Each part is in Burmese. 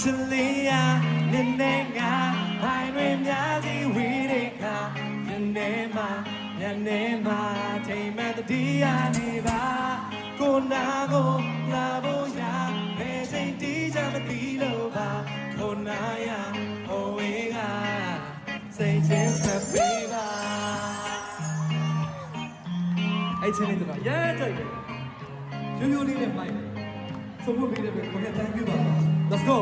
ချစ်လေးရနင်းနေငါဘိုင်တွေများစီဝီရိခါညနေမှာညနေမှာထိမ်မဲ့တတိယနေပါကိုနာကိုလာဖို့ရဘယ်ချိန်တီးကြမသိလို့ပါကိုနာရဟိုဝေးကစိတ်ချင်းဆက်ပေးပါအဲ့ချင်းလေးတော့ရဲကြိုက်တယ်ရိုးရိုးလေးနဲ့မိုက်တယ် ဆုံးဖို့ပေးတယ်ပဲကိုရ thank you ပါ let's go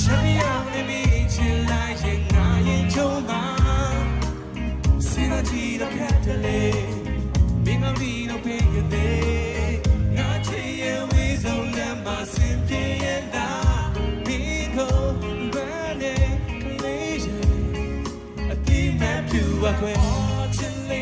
ချမ်းမြောင်နေပြီချင်လိုက်ရင်ငါရင်ချုံပါစင်အကြည့်တော့ခက်တယ်လေမင်းတို့ဒီတော့ပေးရတဲ့ငါချစ်ရဲ့ဝေးဆုံးလမ်းမှာစင်ပြေရတာမင်းကိုဘယ်နဲ့လေးရဲ့အတိမပြူအခွဲချစ်လေး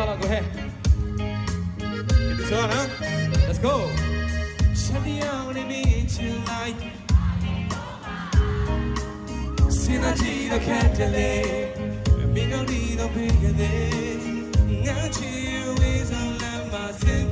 ဒါဖို့ရတဲ့ချိန်ကြီးကြမသိတော့ပါကိုနာရဟိုဝေးကစိတ်ချင်းစပေးပါချောချောကိုဟဲ first day လေကျွန်တော်ပြန်ကြားနေတယ်နောက်တစ်ခါတော့ကိုဟဲ့ဒီဆိုနော် let's go ချက်ပြောင်းနေမိချင်လိုက်စင်အကြည့်ရခဲ့တယ်လေမင်းတို့ဒီတော့ပြေးရတဲ့ငါချီဝေးဆုံးလမ်းမှာစင်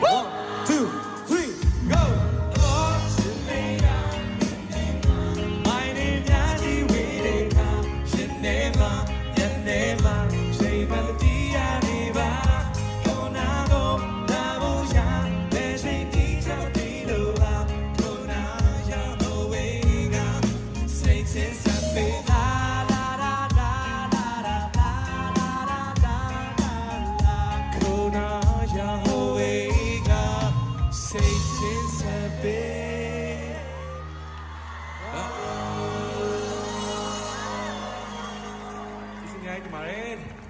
One, two, three, go. Since Di sini Isinya kemarin.